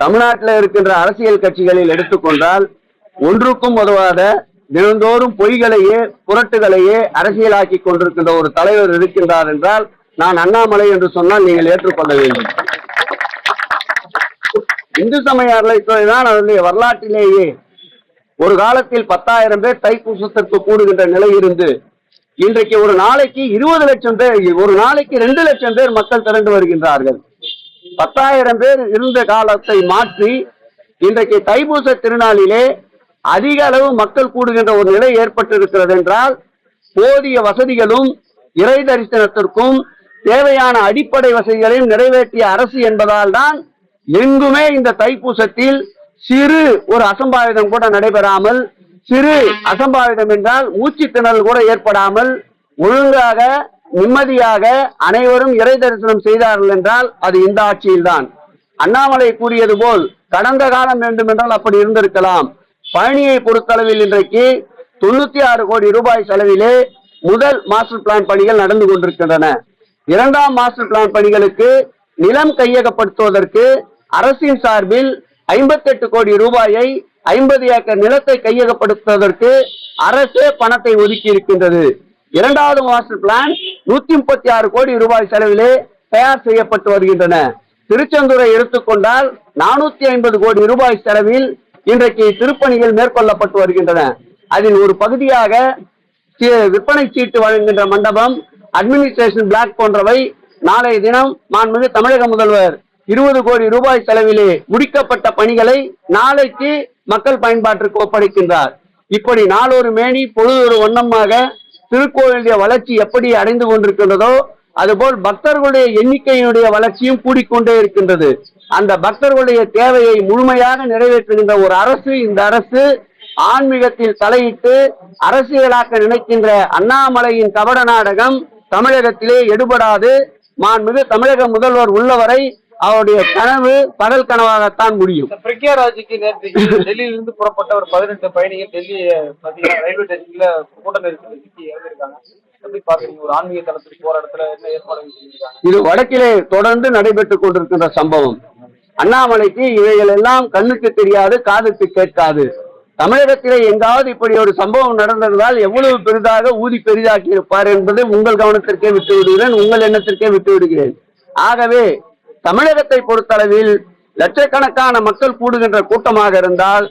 தமிழ்நாட்டில் இருக்கின்ற அரசியல் கட்சிகளில் எடுத்துக்கொண்டால் ஒன்றுக்கும் உதவாத தினந்தோறும் பொய்களையே புரட்டுகளையே அரசியலாக்கி கொண்டிருக்கின்ற ஒரு தலைவர் இருக்கின்றார் என்றால் நான் அண்ணாமலை என்று சொன்னால் நீங்கள் ஏற்றுக்கொள்ள வேண்டும். இந்து சமய அறநிலைத்துறைதான் அதனுடைய வரலாற்றிலேயே ஒரு காலத்தில் பத்தாயிரம் பேர் தைப்பூசத்திற்கு கூடுகின்ற நிலை இருந்து இன்றைக்கு ஒரு நாளைக்கு இருபது லட்சம் பேர் ஒரு நாளைக்கு ரெண்டு லட்சம் பேர் மக்கள் திரண்டு வருகின்றார்கள். பத்தாயிரம் பேர் இருந்த காலத்தை மாற்றி இன்றைக்கு தைப்பூச திருநாளிலே அதிக அளவு மக்கள் கூடுகின்ற ஒரு நிலை ஏற்பட்டிருக்கிறது என்றால் போதிய வசதிகளும் இறை தரிசனத்திற்கும் தேவையான அடிப்படை வசதிகளையும் நிறைவேற்றிய அரசு என்பதால் தான் எங்குமே இந்த தைப்பூசத்தில் சிறு ஒரு அசம்பாவிதம் கூட நடைபெறாமல் சிறு அசம்பாவிதம் என்றால் மூச்சு திணறல் கூட ஏற்படாமல் ஒழுங்காக நிம்மதியாக அனைவரும் இறை தரிசனம் செய்தார்கள் என்றால் அது இந்த ஆட்சியில்தான். அண்ணாமலை கூறியது போல் கடந்த காலம் வேண்டுமென்றால் அப்படி இருந்திருக்கலாம். பழனியை பொறுத்தளவில் இன்றைக்கு தொண்ணூத்தி ஆறு கோடி ரூபாய் செலவிலே முதல் மாஸ்டர் பிளான் பணிகள் நடந்து கொண்டிருக்கின்றன. இரண்டாம் மாஸ்டர் பிளான் பணிகளுக்கு நிலம் கையகப்படுத்துவதற்கு அரசின் சார்பில் ஐம்பத்தெட்டு கோடி ரூபாயை ஐம்பது ஏக்கர் நிலத்தை கையகப்படுத்துவதற்கு அரசே பணத்தை ஒதுக்கி இருக்கின்றது இரண்டாவது மாஸ்டர் பிளான் நூத்தி முப்பத்தி ஆறு கோடி ரூபாய் செலவிலே தயார் செய்யப்பட்டு வருகின்றன. திருச்செந்தூரை எடுத்துக்கொண்டால் நானூத்தி ஐம்பது கோடி ரூபாய் செலவில் இன்றைக்கு திருப்பணிகள் மேற்கொள்ளப்பட்டு வருகின்றன. அதில் ஒரு பகுதியாக விற்பனை சீட்டு வழங்குகின்ற மண்டபம் அட்மினிஸ்ட்ரேஷன் பிளாக் போன்றவை நாளைய தினம் மாண்புமிகு தமிழக முதல்வர் இருபது கோடி ரூபாய் செலவிலே முடிக்கப்பட்ட பணிகளை நாளைக்கு மக்கள் பயன்பாட்டிற்கு ஒப்படைக்கின்றார். இப்படி நாளொரு மேனி பொழுதொரு வண்ணமாக திருக்கோயிலுடைய வளர்ச்சி எப்படி அடைந்து கொண்டிருக்கின்றதோ அதுபோல் பக்தர்களுடைய எண்ணிக்கையினுடைய வளர்ச்சியும் கூடிக்கொண்டே இருக்கின்றது. அந்த பக்தர்களுடைய தேவையை முழுமையாக நிறைவேற்றுகின்ற ஒரு அரசு இந்த அரசு ஆன்மீகத்தில் தலையிட்டு அரசியலாக்க நினைக்கின்ற அண்ணாமலையின் கபட நாடகம் தமிழகத்திலே எடுபடாது. மாண்புமிகு தமிழக முதல்வர் உள்ளவரை அவருடைய கனவு பகல் கனவாகத்தான் முடியும். இந்த பிரக்யா ராஜுக்கு நேற்று டெல்லியில இருந்து புறப்பட்ட ஒரு பதினெட்டு பயணிகள் டெல்லி ரயில்வே ஸ்டேஷன்ல கூட்ட நெரிசல் சிக்கி இறந்திருக்காங்க இது வடக்கிலே தொடர்ந்து நடைபெற்றுக் கொண்டிருக்கின்ற சம்பவம். அண்ணாமலைக்கு இவைகள் எல்லாம் கண்ணுக்கு தெரியாது காதுக்கு கேட்காது. தமிழகத்திலே எங்காவது இப்படி ஒரு சம்பவம் நடந்திருந்தால் எவ்வளவு பெரிதாக ஊதி பெரிதாக்கி இருப்பார் என்பதை உங்கள் கவனத்திற்கே விட்டு விடுகிறேன் உங்கள் எண்ணத்திற்கே விட்டு விடுகிறேன் ஆகவே தமிழகத்தை பொறுத்தளவில் லட்சக்கணக்கான மக்கள் கூடுகின்ற கூட்டமாக இருந்தால்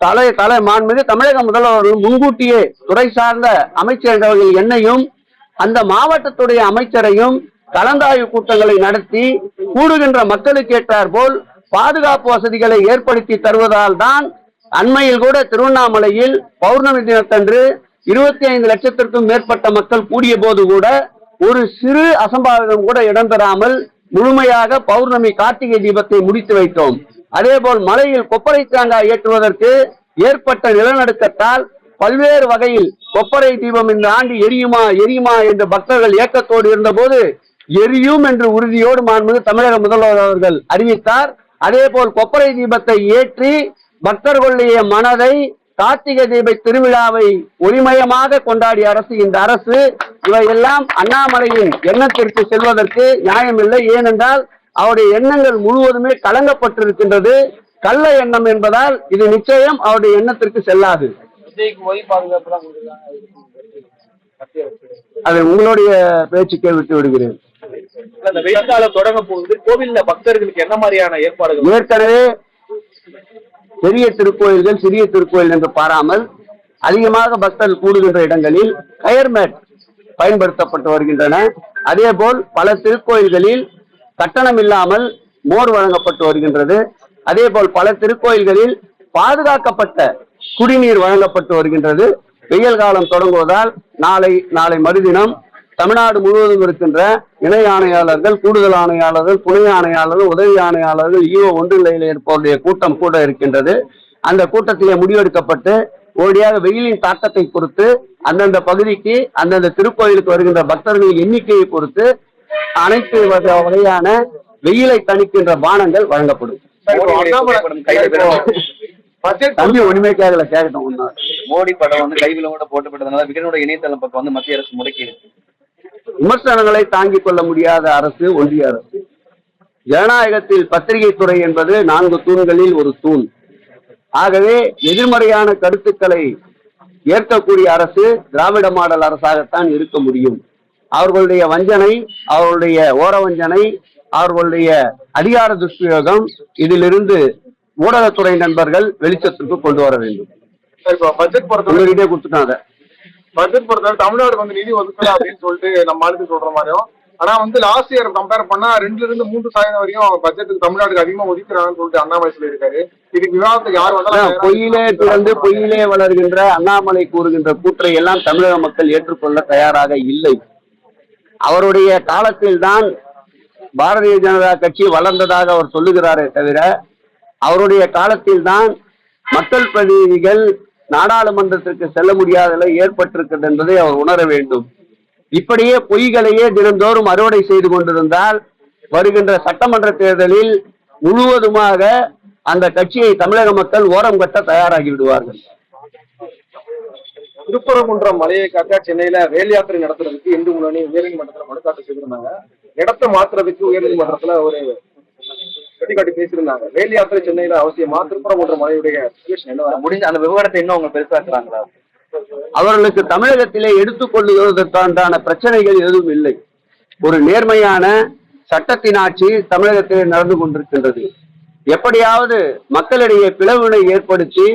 தலை தலை மாண்புமிகு தமிழக முதல்வர்கள் முன்கூட்டியே துறை சார்ந்த அமைச்சர்கள் என்னையும் அந்த மாவட்டத்துடைய அமைச்சரையும் கலந்தாய்வு கூட்டங்களை நடத்தி கூடுகின்ற மக்களுக்கு ஏற்றார் போல் பாதுகாப்பு வசதிகளை ஏற்படுத்தி தருவதால் தான் அண்மையில் கூட திருவண்ணாமலையில் பௌர்ணமி தினத்தன்று இருபத்தி ஐந்து லட்சத்திற்கும் மேற்பட்ட மக்கள் கூடிய போது கூட ஒரு சிறு அசம்பாவிதம் கூட இடம்பெறாமல் முழுமையாக பௌர்ணமி கார்த்திகை தீபத்தை முடித்து வைத்தோம். அதேபோல் மலையில் கொப்பரை தேங்காய் ஏற்றுவதற்கு ஏற்பட்ட நிலநடுக்கத்தால் பல்வேறு வகையில் கொப்பரை தீபம் இந்த ஆண்டு எரியுமா எரியுமா என்று பக்தர்கள் ஏக்கத்தோடு இருந்தபோது எரியும் என்று உறுதியோடு மாண்புமிகு தமிழக முதல்வர் அவர்கள் அறிவித்தார். அதேபோல் கொப்பரை தீபத்தை ஏற்றி பக்தர்களுடைய மனதை கார்த்திகை தீப திருவிழாவை ஒளிமயமாக கொண்டாடிய அரசு இந்த அரசு இவையெல்லாம் அண்ணாமலையின் எண்ணத்திற்கு செல்வதற்கு நியாயமில்லை. ஏனென்றால் அவருடைய எண்ணங்கள் முழுவதுமே கலங்கப்பட்டிருக்கின்றது. கள்ள எண்ணம் என்பதால் இது நிச்சயம் அவருடைய எண்ணத்திற்கு செல்லாது. அதை உங்களுடைய பேச்சுக்கே விட்டு விடுகிறேன். தொடங்க போகுது. கோவில்ல பக்தர்களுக்கு என்ன மாதிரியான ஏற்பாடுகள்? ஏற்கனவே பெரிய திருக்கோயில்கள் சிறிய திருக்கோயில் என்று பாராமல் அதிகமாக பக்தர்கள் கூடுகின்ற இடங்களில் கயர்மேட் பயன்படுத்தப்பட்டு வருகின்றன. அதேபோல் பல திருக்கோயில்களில் கட்டணம் இல்லாமல் மோர் வழங்கப்பட்டு வருகின்றது. அதேபோல் பல திருக்கோயில்களில் பாதுகாக்கப்பட்ட குடிநீர் வழங்கப்பட்டு வருகின்றது. வெயில் காலம் தொடங்குவதால் நாளை நாளை மறுதினம் தமிழ்நாடு முழுவதும் இருக்கின்ற இணை ஆணையாளர்கள் கூடுதல் ஆணையாளர்கள் துணை ஆணையாளர்கள் உதவி ஆணையாளர்கள் ஈஓ ஒன்றிலையில் இருப்பவருடைய கூட்டம் கூட இருக்கின்றது. அந்த கூட்டத்திலே முடிவெடுக்கப்பட்டு ஓடியாக வெயிலின் தாக்கத்தை பொறுத்து அந்தந்த பகுதிக்கு அந்தந்த திருக்கோயிலுக்கு வருகின்ற பக்தர்களின் எண்ணிக்கையை பொறுத்து அனைத்து வகை- வகையான வெயிலை தணிக்கின்ற பானங்கள் வழங்கப்படும். தம்பி ஒண்ணுமே கேட்கல கேட்கட்டும். மோடி படம் வந்து கைவில கூட போட்டுப்பட்டதுனால விகடனோட இணையதளம் பக்கம் வந்து மத்திய அரசு முடக்கி இருக்கு விமர்சனங்களை தாங்கிக் கொள்ள முடியாத அரசு ஒன்றிய அரசு. ஜனநாயகத்தில் பத்திரிகை துறை என்பது நான்கு தூண்களில் ஒரு தூண். ஆகவே எதிர்மறையான கருத்துக்களை ஏற்கக்கூடிய அரசு திராவிட மாடல் அரசாகத்தான் இருக்க முடியும். அவர்களுடைய வஞ்சனை அவர்களுடைய ஓரவஞ்சனை அவர்களுடைய அதிகார துஷ்பிரயோகம் இதிலிருந்து ஊடகத்துறை நண்பர்கள் வெளிச்சத்திற்கு கொண்டு வர வேண்டும். உங்ககிட்டே கொடுத்துட்டாங்க பட்ஜெட் பொறுத்தவரை தமிழ்நாடு வந்து நிதி ஒதுக்கல அப்படின்னு சொல்லிட்டு நம்ம ஆளுக்கு சொல்ற மாதிரியும். ஆனா வந்து லாஸ்ட் இயர் கம்பேர் பண்ணா ரெண்டுல இருந்து மூன்று சதவீதம் வரையும் பட்ஜெட்டுக்கு தமிழ்நாட்டுக்கு அதிகமா ஒதுக்குறாங்கன்னு சொல்லிட்டு அண்ணாமலை சொல்லியிருக்காரு. இதுக்கு விவாதத்துக்கு யார் வந்தாலும் பொய்யிலே பிறந்து பொய்யிலே வளர்கின்ற அண்ணாமலை கூறுகின்ற கூற்றை எல்லாம் தமிழக மக்கள் ஏற்றுக்கொள்ள தயாராக இல்லை. அவருடைய காலத்தில் தான் பாரதிய ஜனதா கட்சி வளர்ந்ததாக அவர் சொல்லுகிறாரே தவிர அவருடைய காலத்தில் தான் மக்கள் பிரதிநிதிகள் நாடாளுமன்றத்திற்கு செல்ல முடியாத நிலை ஏற்பட்டிருக்கிறது என்பதை அவர் உணர வேண்டும். இப்படியே பொய்களையே தினந்தோறும் அறுவடை செய்து கொண்டிருந்தால் வருகின்ற சட்டமன்ற தேர்தலில் முழுவதுமாக அந்த கட்சியை தமிழக மக்கள் ஓரம் கட்ட தயாராகி விடுவார்கள். திருப்பரங்குன்றம் மலையை காக்க சென்னையில வேல் யாத்திரை நடத்துறதுக்கு இந்து முன்னணி உயர்நீதிமன்றத்தில் மனு தாக்கல் செய்திருந்தாங்க. இடத்தை மாத்துறதுக்கு உயர்நீதிமன்றத்துல ஒரு சுட்டிக்காட்டி பேசியிருந்தாங்க. வேல் யாத்திரை சென்னையில அவசியமா திருப்பரங்குன்றம் மலையுடைய முடிஞ்ச அந்த விவகாரத்தை இன்னும் அவங்க பெருசாக்குறாங்களா? அவர்களுக்கு தமிழகத்திலே எடுத்துக்கொள்ளுவதற்கான பிரச்சனைகள் எதுவும் இல்லை. ஒரு நேர்மையான சட்டத்தின் ஆட்சி தமிழகத்திலே நடந்து கொண்டிருக்கின்றது. எப்படியாவது மக்களிடையே பிளவினை ஏற்படுத்தி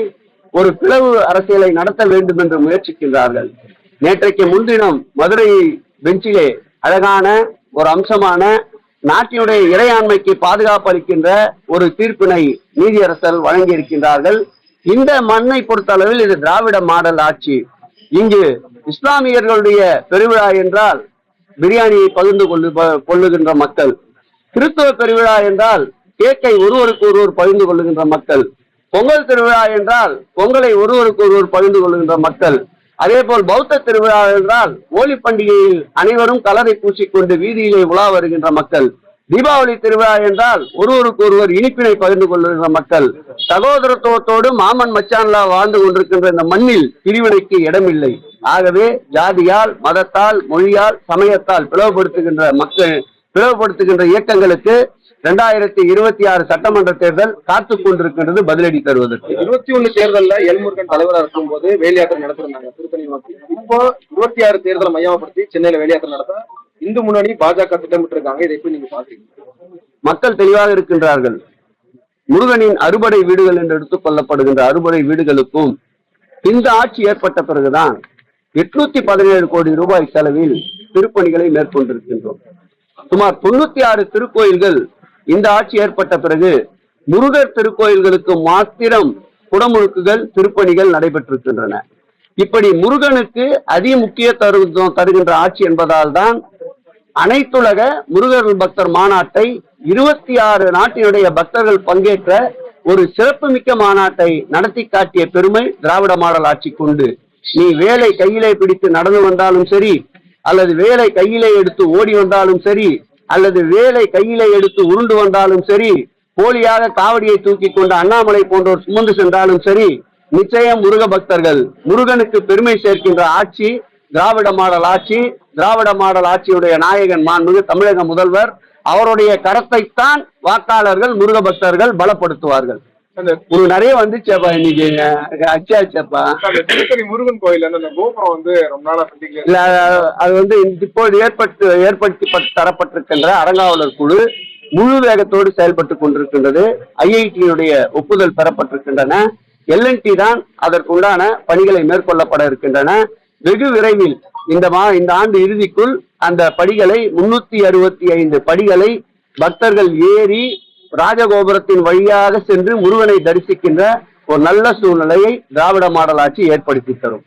ஒரு பிளவு அரசியலை நடத்த வேண்டும் என்று முயற்சிக்கின்றார்கள். நேற்றைக்கு முன்தினம் மதுரை பெஞ்சிலே அழகான ஒரு அம்சமான நாட்டினுடைய இறையாண்மைக்கு பாதுகாப்பு அளிக்கின்ற ஒரு தீர்ப்பினை நீதியரசர் வழங்கியிருக்கின்றார்கள். இந்த மண்ணை பொறுத்த அளவில் இது திராவிட மாடல் ஆட்சி. இங்கு இஸ்லாமியர்களுடைய பெருவிழா என்றால் பிரியாணியை பகிர்ந்து கொள்ளு கொள்ளுகின்ற மக்கள். கிறிஸ்தவ பெருவிழா என்றால் கேக்கை ஒருவருக்கு ஒருவர் பகிர்ந்து கொள்ளுகின்ற மக்கள். பொங்கல் திருவிழா என்றால் பொங்கலை ஒருவருக்கு ஒருவர் பகிர்ந்து கொள்கின்ற மக்கள். அதே போல் பௌத்த திருவிழா என்றால் ஹோலி பண்டிகையில் அனைவரும் கலரை பூசிக்கொண்டு வீதியிலே உலா வருகின்ற மக்கள். தீபாவளி திருவிழா என்றால் ஒருவருக்கு ஒருவர் இனிப்பினை பகிர்ந்து கொள்கின்ற மக்கள். சகோதரத்துவத்தோடு மாமன் மச்சான்லா வாழ்ந்து கொண்டிருக்கின்ற இந்த மண்ணில் பிரிவினைக்கு இடமில்லை. ஆகவே ஜாதியால் மதத்தால் மொழியால் சமயத்தால் பிளவுபடுத்துகின்ற மக்கள் பிளவுபடுத்துகின்ற இயக்கங்களுக்கு இரண்டாயிரத்தி இருபத்தி ஆறு சட்டமன்ற தேர்தல் காத்துக் கொண்டிருக்கின்றது பதிலடி தருவதற்கு. இருபத்தி ஒண்ணு தேர்தல்ல எல்முருகன் தலைவரா இருக்கும்போது வேல் யாத்திரை நடத்திருந்தாங்க திருத்தணி நோக்கி. இப்போ இருபத்தி ஆறு தேர்தலை மையப்படுத்தி சென்னையில வேல் யாத்திரை நடத்த இந்து முன்னணி பாஜக திட்டமிட்டு இருக்காங்க இதை எப்படி நீங்க பாக்குறீங்க மக்கள் தெளிவாக இருக்கின்றார்கள். முருகனின் அறுபடை வீடுகள் என்று எடுத்துக் கொள்ளப்படுகின்ற அறுபடை வீடுகளுக்கும் இந்த ஆட்சி ஏற்பட்ட பிறகுதான் எட்நூத்தி பதினேழு கோடி ரூபாய் செலவில் திருப்பணிகளை மேற்கொண்டிருக்கின்றோம். சுமார் தொண்ணூத்தி ஆறு திருக்கோயில்கள் இந்த ஆட்சி ஏற்பட்ட பிறகு முருகர் திருக்கோயில்களுக்கு மாத்திரம் குடமுழுக்குகள் திருப்பணிகள் நடைபெற்றிருக்கின்றன. இப்படி முருகனுக்கு அதிக முக்கியத்துவம் தருகின்ற ஆட்சி என்பதால் தான் அனைத்துலக முருகர் பக்தர் மாநாட்டை இருபத்தி ஆறு நாட்டினுடைய பக்தர்கள் பங்கேற்ற ஒரு சிறப்புமிக்க மாநாட்டை நடத்தி காட்டிய பெருமை திராவிட மாடல் ஆட்சி கொண்டு நீ வேலை கையிலே பிடித்து நடந்து வந்தாலும் சரி அல்லது வேலை கையிலே எடுத்து ஓடி வந்தாலும் சரி அல்லது வேலை கையில எடுத்து உருண்டு வந்தாலும் சரி போலியாக காவடியை தூக்கி கொண்ட அண்ணாமலை போன்றோர் சுமந்து சென்றாலும் சரி நிச்சயம் முருக பக்தர்கள் முருகனுக்கு பெருமை சேர்க்கின்ற ஆட்சி திராவிட மாடல் ஆட்சி திராவிட மாடல் ஆட்சியுடைய நாயகன் மாண்புமிகு தமிழக முதல்வர் அவருடைய கரத்தைத்தான் வாக்காளர்கள் முருக பக்தர்கள் பலப்படுத்துவார்கள். ஒரு நிறைய வந்துச்சேப்பா இன்னைக்கு. அச்சாச்சேப்பா திருத்தணி முருகன் கோயில் அந்த கோபுரம் வந்து ரொம்ப நாளா இல்ல அது வந்து இப்போது ஏற்பட்டு ஏற்படுத்தி தரப்பட்டிருக்கின்ற அறங்காவலர் குழு முழு வேகத்தோடு செயல்பட்டு கொண்டிருக்கின்றது. ஐஐடியினுடைய ஒப்புதல் பெறப்பட்டிருக்கின்றன. எல்என்டி தான் அதற்குண்டான பணிகளை மேற்கொள்ளப்பட இருக்கின்றன. வெகு விரைவில் இந்த மா இந்த ஆண்டு இறுதிக்குள் அந்த படிகளை முன்னூத்தி அறுபத்தி ஐந்து படிகளை பக்தர்கள் ஏறி ராஜகோபுரத்தின் வழியாக சென்று முருகனை தரிசிக்கின்ற ஒரு நல்ல சூழ்நிலையை திராவிட மாடல் ஆட்சி ஏற்படுத்தி தரும்.